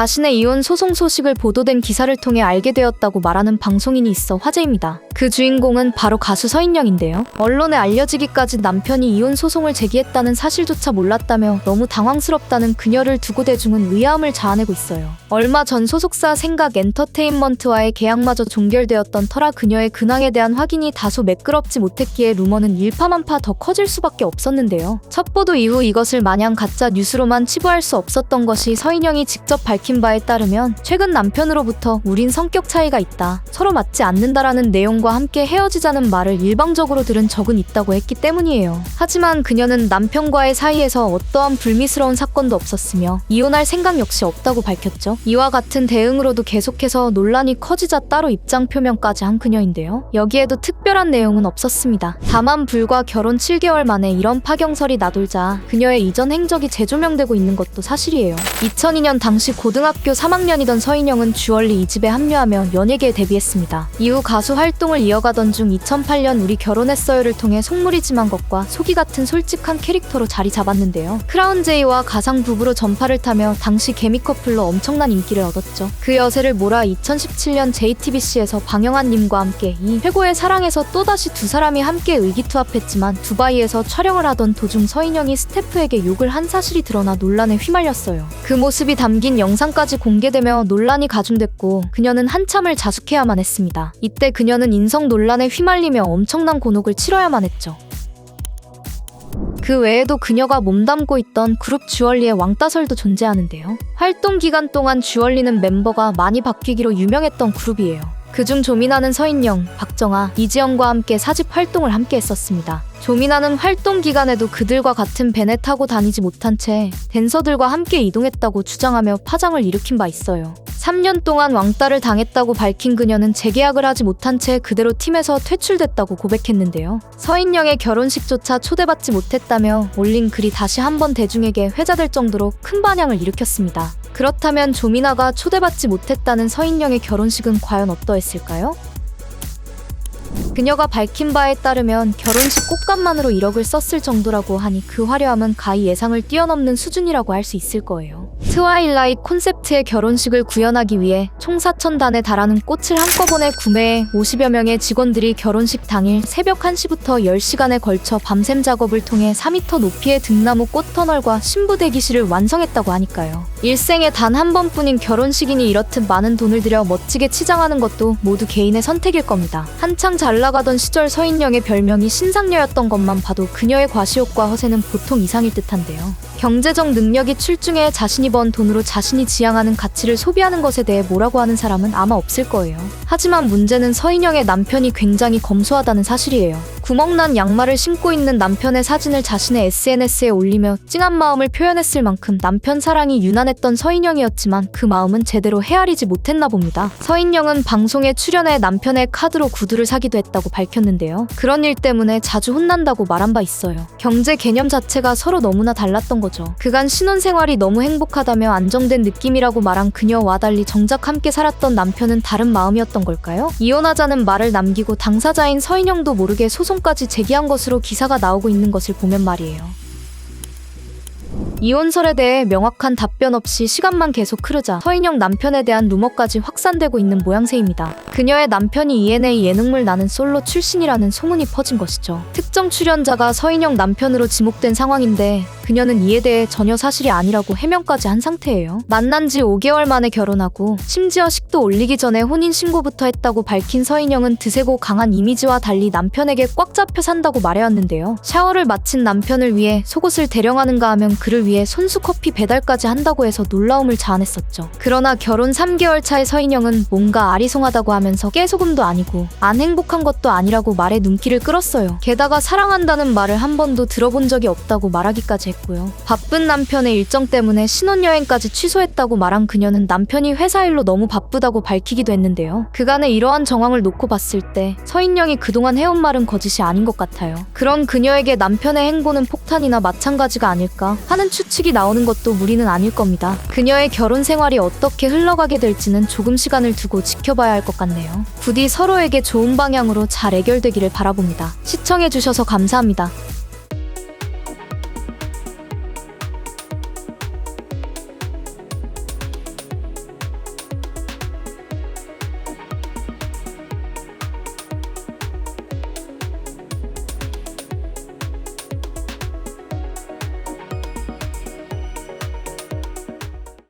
자신의 이혼 소송 소식을 보도된 기사를 통해 알게 되었다고 말하는 방송인이 있어 화제입니다. 그 주인공은 바로 가수 서인영인데요. 언론에 알려지기까지 남편이 이혼 소송을 제기했다는 사실조차 몰랐다며 너무 당황스럽다는 그녀를 두고 대중은 의아함을 자아내고 있어요. 얼마 전 소속사 생각 엔터테인먼트와의 계약마저 종결되었던 터라 그녀의 근황에 대한 확인이 다소 매끄럽지 못했기에 루머는 일파만파 더 커질 수밖에 없었는데요. 첫 보도 이후 이것을 마냥 가짜 뉴스로만 치부할 수 없었던 것이 서인영이 직접 밝힌 바에 따르면 최근 남편으로부터 우린 성격 차이가 있다. 서로 맞지 않는다라는 내용과 함께 헤어지자는 말을 일방적으로 들은 적은 있다고 했기 때문이에요. 하지만 그녀는 남편과의 사이에서 어떠한 불미스러운 사건도 없었으며 이혼할 생각 역시 없다고 밝혔죠. 이와 같은 대응으로도 계속해서 논란이 커지자 따로 입장 표명까지 한 그녀인데요. 여기에도 특별한 내용은 없었습니다. 다만 불과 결혼 7개월 만에 이런 파경설이 나돌자 그녀의 이전 행적이 재조명되고 있는 것도 사실이에요. 2002년 당시 고 등학교 3학년이던 서인영은 주얼리 2집에 합류하며 연예계에 데뷔했습니다. 이후 가수 활동을 이어가던 중 2008년 우리 결혼했어요를 통해 속물이지만 것과 속이 같은 솔직한 캐릭터로 자리 잡았는데요. 크라운 제이와 가상 부부로 전파를 타며 당시 개미 커플로 엄청난 인기를 얻었죠. 그 여세를 몰아 2017년 JTBC에서 방영환님과 함께 이 최고의 사랑에서 또다시 두 사람이 함께 의기투합했지만 두바이에서 촬영을 하던 도중 서인영이 스태프에게 욕을 한 사실이 드러나 논란에 휘말렸어요. 그 모습이 담긴 영상 까지 공개되며 논란이 가중됐고 그녀는 한참을 자숙해야만 했습니다. 이때 그녀는 인성 논란에 휘말리며 엄청난 곤혹을 치러야만 했죠. 그 외에도 그녀가 몸담고 있던 그룹 주얼리의 왕따설도 존재하는데요. 활동 기간 동안 주얼리는 멤버가 많이 바뀌기로 유명했던 그룹이에요. 그중 조민아는 서인영, 박정아, 이지영과 함께 사집 활동을 함께 했었습니다. 조민아는 활동 기간에도 그들과 같은 벤에 타고 다니지 못한 채 댄서들과 함께 이동했다고 주장하며 파장을 일으킨 바 있어요. 3년 동안 왕따를 당했다고 밝힌 그녀는 재계약을 하지 못한 채 그대로 팀에서 퇴출됐다고 고백했는데요. 서인영의 결혼식조차 초대받지 못했다며 올린 글이 다시 한번 대중에게 회자될 정도로 큰 반향을 일으켰습니다. 그렇다면 조민아가 초대받지 못했다는 서인영의 결혼식은 과연 어떠했을까요? 그녀가 밝힌 바에 따르면 결혼식 꽃감만으로 1억을 썼을 정도라고 하니 그 화려함은 가히 예상을 뛰어넘는 수준이라고 할 수 있을 거예요. 트와일라이트 콘셉트의 결혼식을 구현하기 위해 총 4,000단에 달하는 꽃을 한꺼번에 구매해 50여 명의 직원들이 결혼식 당일 새벽 1시부터 10시간에 걸쳐 밤샘 작업을 통해 4m 높이의 등나무 꽃터널과 신부 대기실을 완성했다고 하니까요. 일생에 단 한 번뿐인 결혼식이니 이렇듯 많은 돈을 들여 멋지게 치장하는 것도 모두 개인의 선택일 겁니다. 한창 잘 나가던 시절 서인영의 별명이 신상녀였던 것만 봐도 그녀의 과시욕과 허세는 보통 이상일 듯한데요. 경제적 능력이 출중해 자신이 번 돈으로 자신이 지향하는 가치를 소비하는 것에 대해 뭐라고 하는 사람은 아마 없을 거예요. 하지만 문제는 서인영의 남편이 굉장히 검소하다는 사실이에요. 구멍난 양말을 신고 있는 남편의 사진을 자신의 SNS에 올리며 찡한 마음을 표현했을 만큼 남편 사랑이 유난했던 서인영이었지만 그 마음은 제대로 헤아리지 못했나 봅니다. 서인영은 방송에 출연해 남편의 카드로 구두를 사기도 했다고 밝혔는데요. 그런 일 때문에 자주 혼난다고 말한 바 있어요. 경제 개념 자체가 서로 너무나 달랐던 거죠. 그간 신혼생활이 너무 행복하다며 안정된 느낌이라고 말한 그녀와 달리 정작 함께 살았던 남편은 다른 마음이었던 걸까요? 이혼하자는 말을 남기고 당사자인 서인영도 모르게 소송 까지 제기한 것으로 기사가 나오고 있는 것을 보면 말이에요. 이혼설에 대해 명확한 답변 없이 시간만 계속 흐르자 서인영 남편에 대한 루머까지 확산되고 있는 모양새입니다. 그녀의 남편이 ENA 예능물 나는 솔로 출신이라는 소문이 퍼진 것이죠. 특정 출연자가 서인영 남편으로 지목된 상황인데 그녀는 이에 대해 전혀 사실이 아니라고 해명까지 한 상태예요. 만난 지 5개월 만에 결혼하고 심지어 식도 올리기 전에 혼인 신고부터 했다고 밝힌 서인영은 드세고 강한 이미지와 달리 남편에게 꽉 잡혀 산다고 말해왔는데요. 샤워를 마친 남편을 위해 속옷을 대령하는가 하면 그를 위해 손수 커피 배달까지 한다고 해서 놀라움을 자아냈었죠. 그러나 결혼 3개월 차의 서인영은 뭔가 아리송하다고 하면서 깨소금도 아니고 안 행복한 것도 아니라고 말에 눈길을 끌었어요. 게다가 사랑한다는 말을 한 번도 들어본 적이 없다고 말하기까지 했 고요. 바쁜 남편의 일정 때문에 신혼여행까지 취소했다고 말한 그녀는 남편이 회사 일로 너무 바쁘다고 밝히기도 했는데요. 그간의 이러한 정황을 놓고 봤을 때 서인영이 그동안 해온 말은 거짓이 아닌 것 같아요. 그런 그녀에게 남편의 행보는 폭탄이나 마찬가지가 아닐까 하는 추측이 나오는 것도 무리는 아닐 겁니다. 그녀의 결혼 생활이 어떻게 흘러가게 될지는 조금 시간을 두고 지켜봐야 할 것 같네요. 부디 서로에게 좋은 방향으로 잘 해결되기를 바라봅니다. 시청해주셔서 감사합니다.